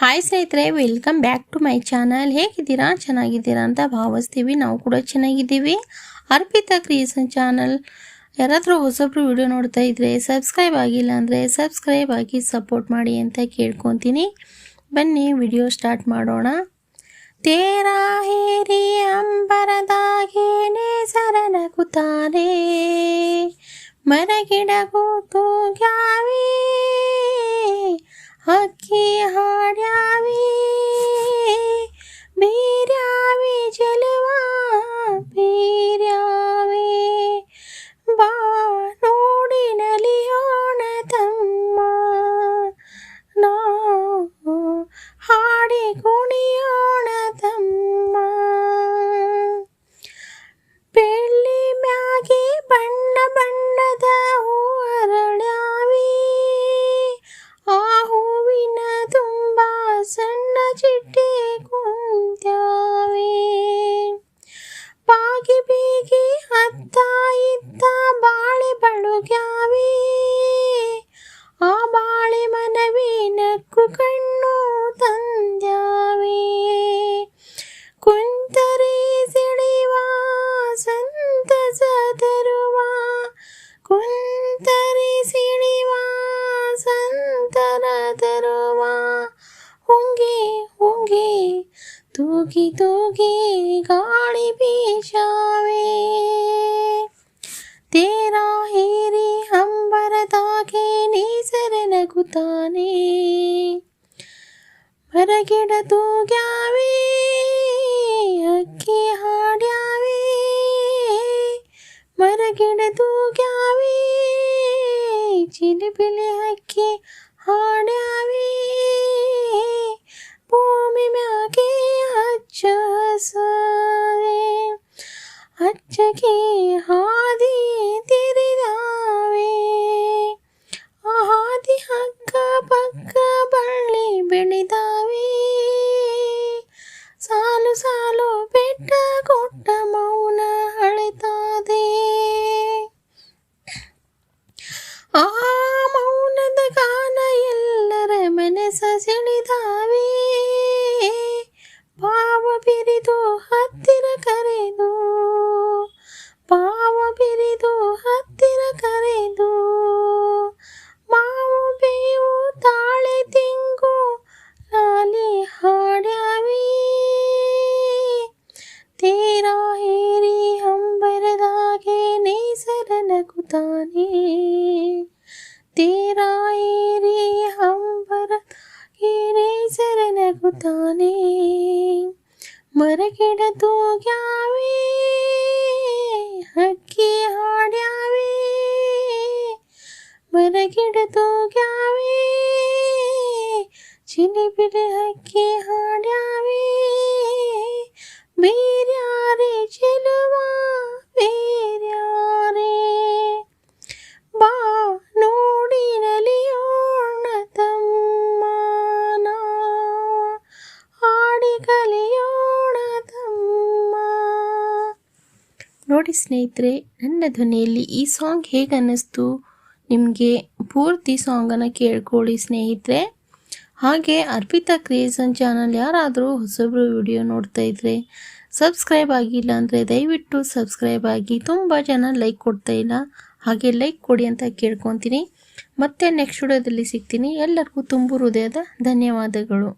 Hi ಸ್ನೇಹಿತರೆ welcome back to my channel ಹೇಗಿದ್ದೀರಾ? ಚೆನ್ನಾಗಿದ್ದೀರಾ ಅಂತ ಭಾವಿಸ್ತೀವಿ. ನಾವು ಕೂಡ ಚೆನ್ನಾಗಿದ್ದೀವಿ. Arpita creation channel. ಯಾರಾದರೂ ಹೊಸಬ್ರು ವಿಡಿಯೋ ನೋಡ್ತಾ ಇದ್ರೆ ಸಬ್ಸ್ಕ್ರೈಬ್ ಆಗಿಲ್ಲ ಅಂದರೆ ಸಬ್ಸ್ಕ್ರೈಬ್ ಆಗಿ ಸಪೋರ್ಟ್ ಮಾಡಿ ಅಂತ ಕೇಳ್ಕೊತೀನಿ. ಬನ್ನಿ ವಿಡಿಯೋ ಸ್ಟಾರ್ಟ್ ಮಾಡೋಣ. ತೇರಾ ಹೇರಿ ಅಂಬರದಾಗೇನೆ ಸರನ ಮರಗಿಡ ಮರಗಿಡಗೂ ಹಕ್ಕಿ পাখি হারাবি। ಚಿಟ್ಟೆ ಕುಂತ್ಯಾವೆ ಬಾಗಿ ಬೀಗಿ ಅತ್ತ ಇತ್ತ ಬಾಳೆ ಬಳುಗ್ಯಾವೆ ಆ ಬಾಳೆ ಮನವಿ ನಕ್ಕು ಕಣ್ಣು ತಂದ್ಯಾವೆ ತೂಗಿ ತೂಗಿ ಗಾಳಿ ಬೀಶಾವೆ ತೇರಾ ಹೇರಿ ಅಂಬರದಾಗೆ ನೇಸರ ನಗುತ್ತಾನೆ ಮರಗಿಡ ತೂಗ್ಯಾವೆ ಅಕ್ಕಿ ಹಾಡ್ಯಾವೆ ಮರಗಿಡ ತೂಗ್ಯಾವೆ ಚಿಲಿಪಿಲಿ ಹಕ್ಕಿ ಹಚ್ಚಗೆ ಹಾದಿ ತಿರಿದಾವೆ. ಹಾದಿ ಹಕ್ಕ ಪಕ್ಕ ಬಳ್ಳಿ ಬೆಳೆದಾವೆ. ಸಾಲು ಸಾಲು ಬೆಟ್ಟ ಕೊಟ್ಟ ಮೌನ ಅಳೆತಾದೆ. ಆ ಮೌನದ ಗಾನ ಎಲ್ಲರ ಮನಸ ಸೆಳೆದಾವೆ. ಭಾವ ನಗುತ್ತಾನೆ ಮರಗಿಡ ತೂಗ್ಯಾವೆ ಹಕ್ಕಿ ಹಾಡ್ಯಾವೆ ಮರಗಿಡ ತೂಗ್ಯಾವೆ ಚಿಲಿಪಿಲಿ ಹಕ್ಕಿ ಹಾಡ್ಯಾವೆ ನೋಡಿ ಸ್ನೇಹಿತರೆ, ನನ್ನ ಧ್ವನಿಯಲ್ಲಿ ಈ ಸಾಂಗ್ ಹೇಗೆ ಅನ್ನಿಸ್ತು ನಿಮಗೆ ಪೂರ್ತಿ ಸಾಂಗನ್ನು ಕೇಳ್ಕೊಳ್ಳಿ ಸ್ನೇಹಿತರೆ. ಹಾಗೆ ಅರ್ಪಿತಾ ಕ್ರಿಯೇಷನ್ ಚಾನಲ್ ಯಾರಾದರೂ ಹೊಸಬ್ರು ವಿಡಿಯೋ ನೋಡ್ತಾ ಇದ್ರೆ ಸಬ್ಸ್ಕ್ರೈಬ್ ಆಗಿಲ್ಲ ಅಂದರೆ ದಯವಿಟ್ಟು ಸಬ್ಸ್ಕ್ರೈಬ್ ಆಗಿ ತುಂಬ ಜನ ಲೈಕ್ ಕೊಡ್ತಾ ಇಲ್ಲ. ಹಾಗೆ ಲೈಕ್ ಕೊಡಿ ಅಂತ ಕೇಳ್ಕೊತೀನಿ. ಮತ್ತೆ ನೆಕ್ಸ್ಟ್ ವಿಡಿಯೋದಲ್ಲಿ ಸಿಗ್ತೀನಿ. ಎಲ್ಲರಿಗೂ ತುಂಬು ಹೃದಯದ ಧನ್ಯವಾದಗಳು.